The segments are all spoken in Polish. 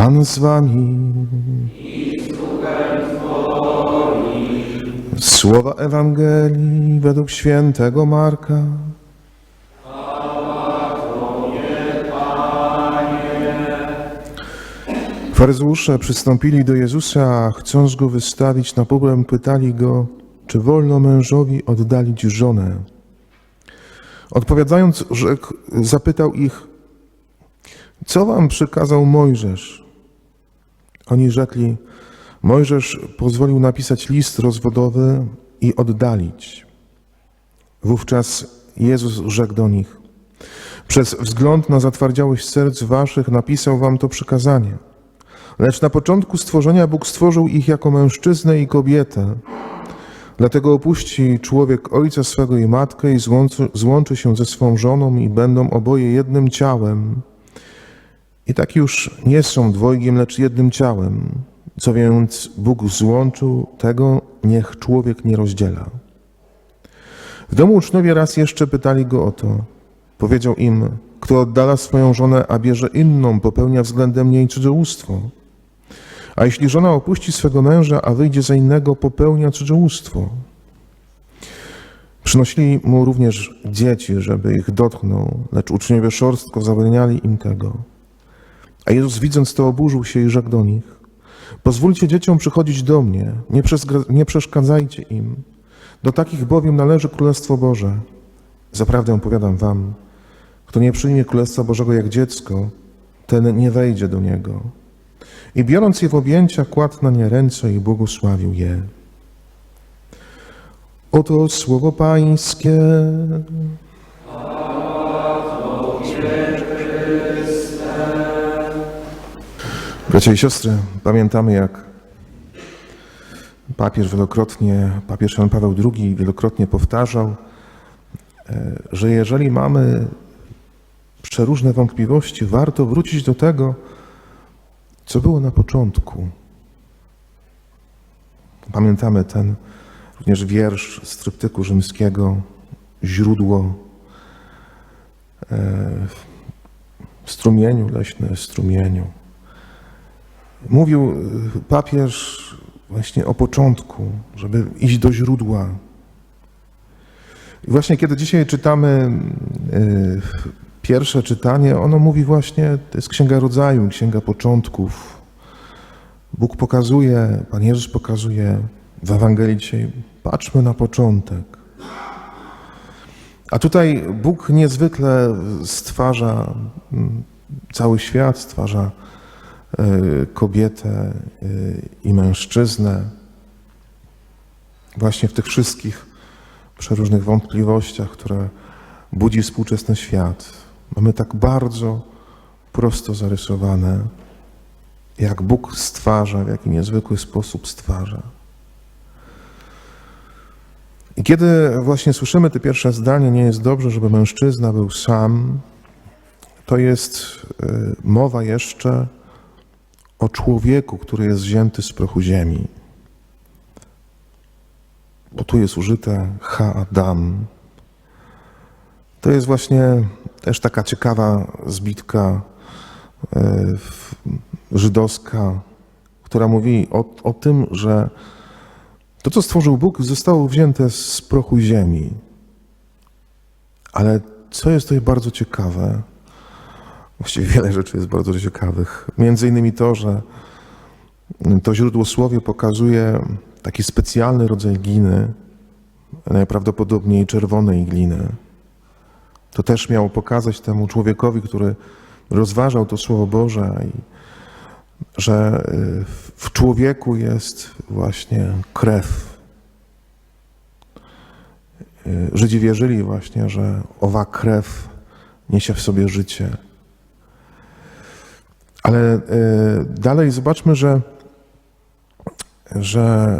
Pan z wami. Słowa Ewangelii według świętego Marka. Faryzeusze przystąpili do Jezusa, chcąc go wystawić na próbę, pytali go, czy wolno mężowi oddalić żonę. Odpowiadając, rzekł, zapytał ich, co wam przykazał Mojżesz? Oni rzekli, Mojżesz pozwolił napisać list rozwodowy i oddalić. Wówczas Jezus rzekł do nich, przez wzgląd na zatwardziałość serc waszych napisał wam to przykazanie. Lecz na początku stworzenia Bóg stworzył ich jako mężczyznę i kobietę. Dlatego opuści człowiek ojca swego i matkę i złączy, złączy się ze swą żoną i będą oboje jednym ciałem. I tak już nie są dwojgiem, lecz jednym ciałem. Co więc Bóg złączył, tego niech człowiek nie rozdziela. W domu uczniowie raz jeszcze pytali go o to. Powiedział im, kto oddala swoją żonę, a bierze inną, popełnia względem niej cudzołóstwo. A jeśli żona opuści swego męża, a wyjdzie za innego, popełnia cudzołóstwo. Przynosili mu również dzieci, żeby ich dotknął, lecz uczniowie szorstko zabraniali im tego. A Jezus widząc to oburzył się i rzekł do nich, pozwólcie dzieciom przychodzić do mnie, nie, nie przeszkadzajcie im. Do takich bowiem należy Królestwo Boże. Zaprawdę powiadam wam, kto nie przyjmie Królestwa Bożego jak dziecko, ten nie wejdzie do niego. I biorąc je w objęcia, kładł na nie ręce i błogosławił je. Oto słowo Pańskie. Bracia i siostry, pamiętamy jak papież wielokrotnie, papież Jan Paweł II wielokrotnie powtarzał, e, że jeżeli mamy przeróżne wątpliwości, warto wrócić do tego, co było na początku. Pamiętamy ten również wiersz z tryptyku rzymskiego, źródło e, w strumieniu, leśne strumieniu. Mówił e, papież właśnie o początku, żeby iść do źródła. I właśnie kiedy dzisiaj czytamy e, pierwsze czytanie, ono mówi właśnie, to jest Księga Rodzaju, Księga Początków. Bóg pokazuje, Pan Jezus pokazuje w Ewangelii dzisiaj, patrzmy na początek. A tutaj Bóg niezwykle stwarza mm, cały świat, stwarza y, kobietę y, i mężczyznę. Właśnie w tych wszystkich przeróżnych wątpliwościach, które budzi współczesny świat. Mamy tak bardzo prosto zarysowane, jak Bóg stwarza, w jaki niezwykły sposób stwarza. I kiedy właśnie słyszymy te pierwsze zdanie, nie jest dobrze, żeby mężczyzna był sam, to jest y, mowa jeszcze o człowieku, który jest wzięty z prochu ziemi. Bo tu jest użyte ha-adam. To jest właśnie też taka ciekawa zbitka e, żydowska, która mówi o, o tym, że to, co stworzył Bóg, zostało wzięte z prochu ziemi. Ale co jest tutaj bardzo ciekawe, właściwie wiele rzeczy jest bardzo ciekawych. Między innymi to, że to źródło słowie pokazuje taki specjalny rodzaj gliny, najprawdopodobniej czerwonej gliny. To też miało pokazać temu człowiekowi, który rozważał to Słowo Boże, i, że y, w człowieku jest właśnie krew. Y, Żydzi wierzyli właśnie, że owa krew niesie w sobie życie. Ale y, dalej zobaczmy, że, że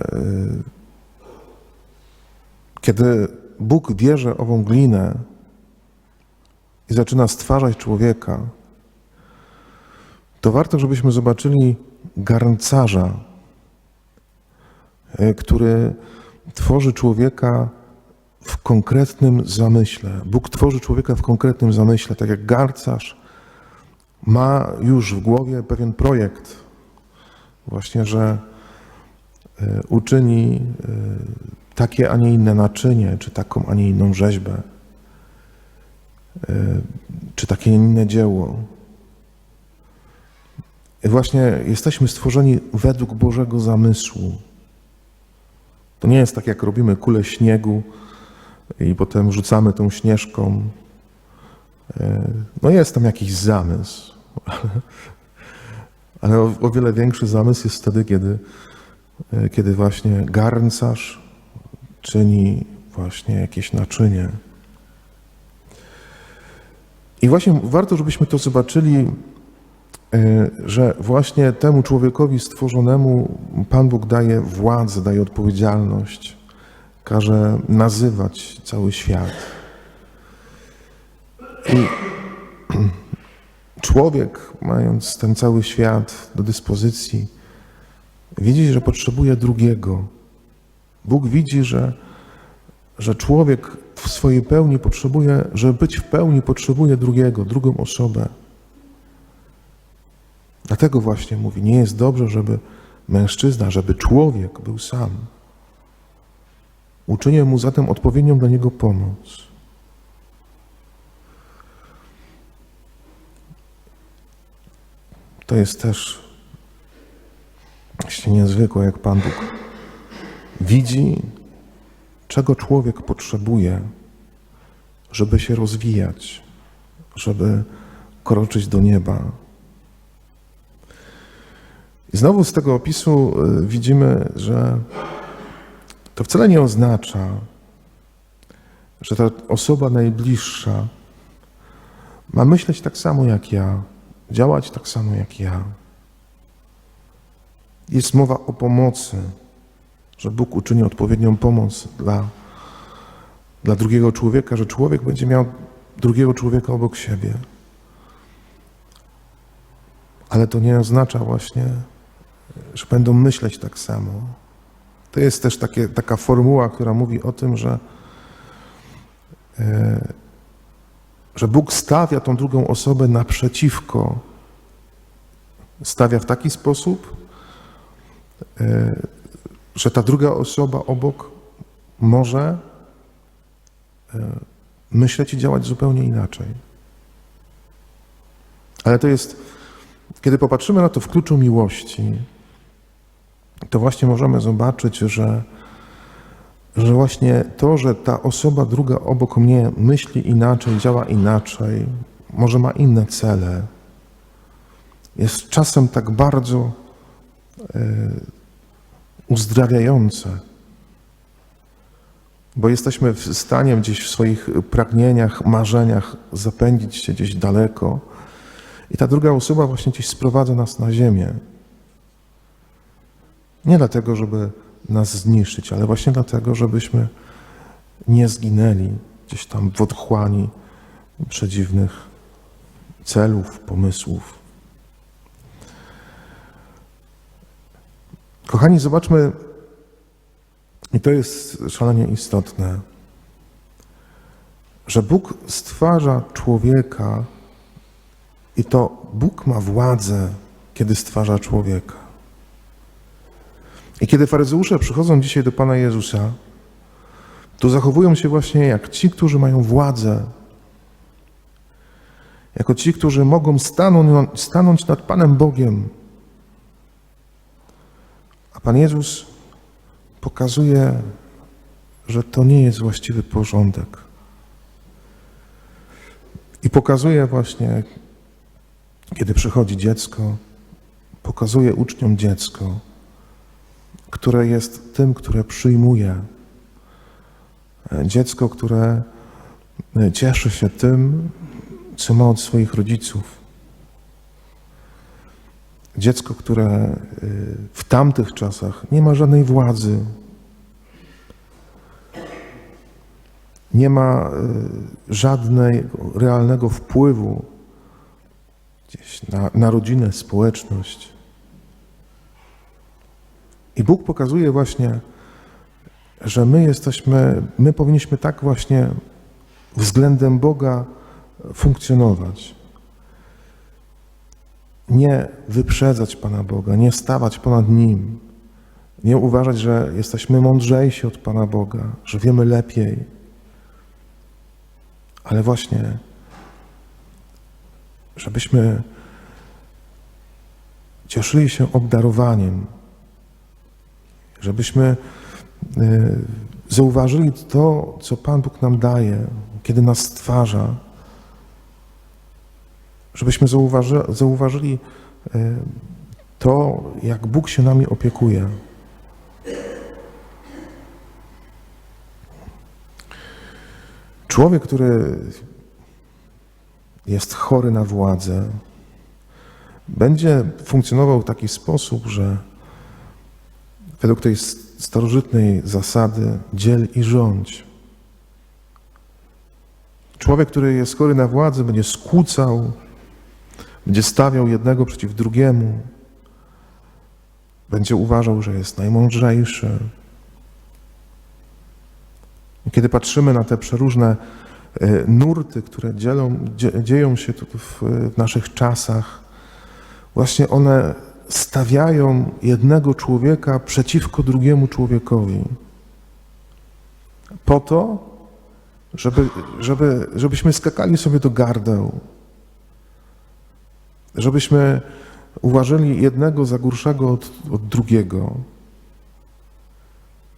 kiedy Bóg bierze ową glinę, i zaczyna stwarzać człowieka, to warto, żebyśmy zobaczyli garncarza, e, który tworzy człowieka w konkretnym zamyśle. Bóg tworzy człowieka w konkretnym zamyśle, tak jak garncarz ma już w głowie pewien projekt, właśnie, że e, uczyni e, takie, a nie inne naczynie, czy taką, a nie inną rzeźbę, e, czy takie inne dzieło. Właśnie jesteśmy stworzeni według Bożego zamysłu. To nie jest tak, jak robimy kulę śniegu i potem rzucamy tą śnieżką. No jest tam jakiś zamysł, ale, ale o, o wiele większy zamysł jest wtedy, kiedy, e, kiedy właśnie garncarz czyni właśnie jakieś naczynie. I właśnie warto, żebyśmy to zobaczyli, e, że właśnie temu człowiekowi stworzonemu Pan Bóg daje władzę, daje odpowiedzialność, każe nazywać cały świat. I człowiek, mając ten cały świat do dyspozycji, widzi, że potrzebuje drugiego. Bóg widzi, że, że człowiek w swojej pełni potrzebuje, żeby być w pełni, potrzebuje drugiego, drugą osobę. Dlatego właśnie mówi, nie jest dobrze, żeby mężczyzna, żeby człowiek był sam. Uczynię mu zatem odpowiednią dla niego pomoc. To jest też właśnie niezwykłe, jak Pan Bóg widzi, czego człowiek potrzebuje, żeby się rozwijać, żeby kroczyć do nieba. I znowu z tego opisu y, widzimy, że to wcale nie oznacza, że ta osoba najbliższa ma myśleć tak samo jak ja, działać tak samo jak ja. Jest mowa o pomocy, że Bóg uczyni odpowiednią pomoc dla, dla drugiego człowieka, że człowiek będzie miał drugiego człowieka obok siebie. Ale to nie oznacza właśnie, że będą myśleć tak samo. To jest też takie, taka formuła, która mówi o tym, że, e, że Bóg stawia tą drugą osobę naprzeciwko. Stawia w taki sposób, e, że ta druga osoba obok może e, myśleć i działać zupełnie inaczej. Ale to jest, kiedy popatrzymy na to w kluczu miłości, to właśnie możemy zobaczyć, że, że właśnie to, że ta osoba druga obok mnie myśli inaczej, działa inaczej, może ma inne cele, jest czasem tak bardzo e, uzdrawiające, bo jesteśmy w stanie gdzieś w swoich pragnieniach, marzeniach zapędzić się gdzieś daleko i ta druga osoba właśnie gdzieś sprowadza nas na ziemię. Nie dlatego, żeby nas zniszczyć, ale właśnie dlatego, żebyśmy nie zginęli gdzieś tam w otchłani przedziwnych celów, pomysłów. Kochani, zobaczmy, i to jest szalenie istotne, że Bóg stwarza człowieka i to Bóg ma władzę, kiedy stwarza człowieka. I kiedy faryzeusze przychodzą dzisiaj do Pana Jezusa, to zachowują się właśnie jak ci, którzy mają władzę, jako ci, którzy mogą stanąć, stanąć nad Panem Bogiem. A Pan Jezus pokazuje, że to nie jest właściwy porządek. I pokazuje właśnie, kiedy przychodzi dziecko, pokazuje uczniom dziecko, które jest tym, które przyjmuje. Dziecko, które cieszy się tym, co ma od swoich rodziców. Dziecko, które y, w tamtych czasach nie ma żadnej władzy, nie ma y, żadnego realnego wpływu na, na rodzinę, społeczność. I Bóg pokazuje właśnie, że my jesteśmy, my powinniśmy tak właśnie względem Boga funkcjonować. nie wyprzedzać Pana Boga, nie stawać ponad Nim, nie uważać, że jesteśmy mądrzejsi od Pana Boga, że wiemy lepiej, ale właśnie, żebyśmy cieszyli się obdarowaniem, żebyśmy y, zauważyli to, co Pan Bóg nam daje, kiedy nas stwarza, żebyśmy zauważy, zauważyli y, to, jak Bóg się nami opiekuje. Człowiek, który jest chory na władzę, będzie funkcjonował w taki sposób, że według tej starożytnej zasady dziel i rządź. Człowiek, który jest chory na władzę, będzie skłócał, będzie stawiał jednego przeciw drugiemu, będzie uważał, że jest najmądrzejszy. I Kiedy patrzymy na te przeróżne e, nurty, które dzielą, dzie, dzieją się tu w naszych czasach, właśnie one stawiają jednego człowieka przeciwko drugiemu człowiekowi. Po to, żeby, żeby, żebyśmy skakali sobie do gardeł, żebyśmy uważali jednego za gorszego od, od drugiego,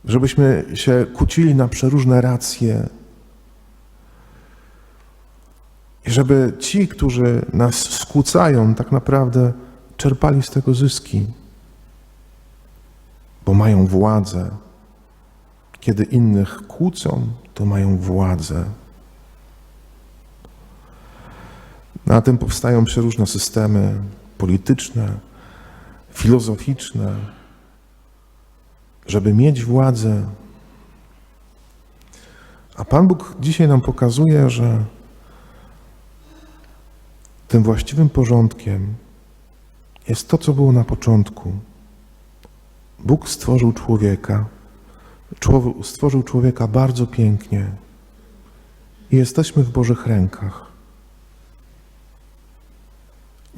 żebyśmy się kłócili na przeróżne racje. I żeby ci, którzy nas skłócają, tak naprawdę czerpali z tego zyski, bo mają władzę. Kiedy innych kłócą, to mają władzę. Na tym powstają przeróżne systemy polityczne, filozoficzne, żeby mieć władzę. A Pan Bóg dzisiaj nam pokazuje, że tym właściwym porządkiem jest to, co było na początku. Bóg stworzył człowieka, Człowiek- stworzył człowieka bardzo pięknie i jesteśmy w Bożych rękach.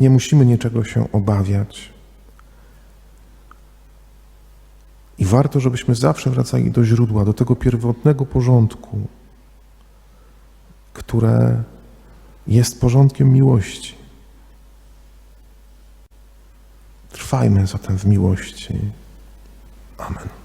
Nie musimy niczego się obawiać. I warto, żebyśmy zawsze wracali do źródła, do tego pierwotnego porządku, które jest porządkiem miłości. Trwajmy zatem w miłości. Amen.